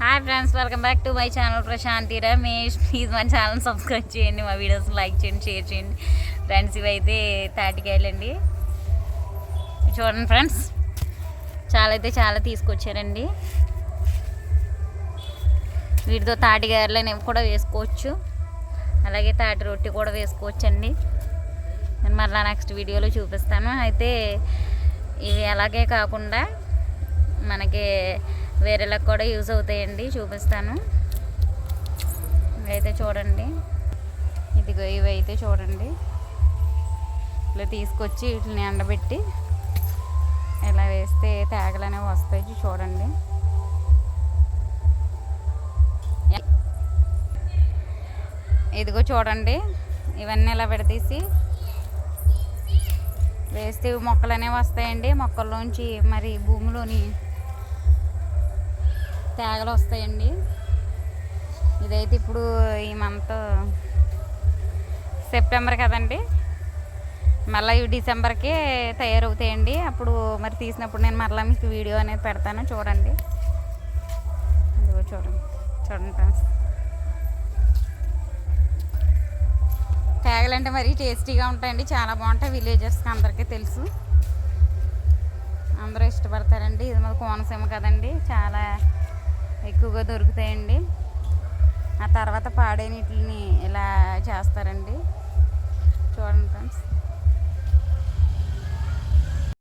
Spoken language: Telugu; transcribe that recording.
Hi friends welcome back to my channel Prashanti Ramesh please మా ఛానల్ సబ్స్క్రైబ్ చేయండి మా వీడియోస్ లైక్ చేయండి షేర్ చేయండి. ఫ్రెండ్స్ ఇవైతే తాటికాయలండి చూడండి ఫ్రెండ్స్ చాలా అయితే చాలా తీసుకొచ్చారండి. వీటితో తాటికాయలు అనేవి కూడా వేసుకోవచ్చు. అలాగే తాటి రొట్టి కూడా వేసుకోవచ్చండి. నేను మళ్ళీ నెక్స్ట్ వీడియోలో చూపిస్తాను. అయితే ఇవి అలాగే కాకుండా మనకి వేరేలకు కూడా యూజ్ అవుతాయండి చూపిస్తాను. ఇవైతే చూడండి. ఇదిగో ఇవైతే చూడండి. ఇట్లా తీసుకొచ్చి వీటిని ఎండబెట్టి ఇలా వేస్తే తేగలు అనేవి వస్తాయి చూడండి. ఇదిగో చూడండి. ఇవన్నీ ఇలా విడదీసి వేస్తే మొక్కలు అనేవి వస్తాయండి. మొక్కల్లోంచి మరి భూమిలోని తేగలు వస్తాయండి. ఇదైతే ఇప్పుడు ఈ మంత్ సెప్టెంబర్ కదండి. మళ్ళీ ఇవి డిసెంబర్కే తయారవుతాయండి. అప్పుడు మరి తీసినప్పుడు నేను మళ్ళీ మీకు వీడియో అనేది పెడతాను. చూడండి. ఇదిగో చూడండి. చూడండి ఫ్రెండ్స్. తేగలంటే మరీ టేస్టీగా ఉంటాయండి. చాలా బాగుంటాయి. విలేజర్స్కి అందరికీ తెలుసు. అందరూ ఇష్టపడతారండి. ఇది మాది కోనసీమ కదండి. చాలా ఎక్కువగా దొరుకుతాయండి. ఆ తర్వాత పాడే నీటిని ఇలా చేస్తారండి. చూడండి ఫ్రెండ్స్.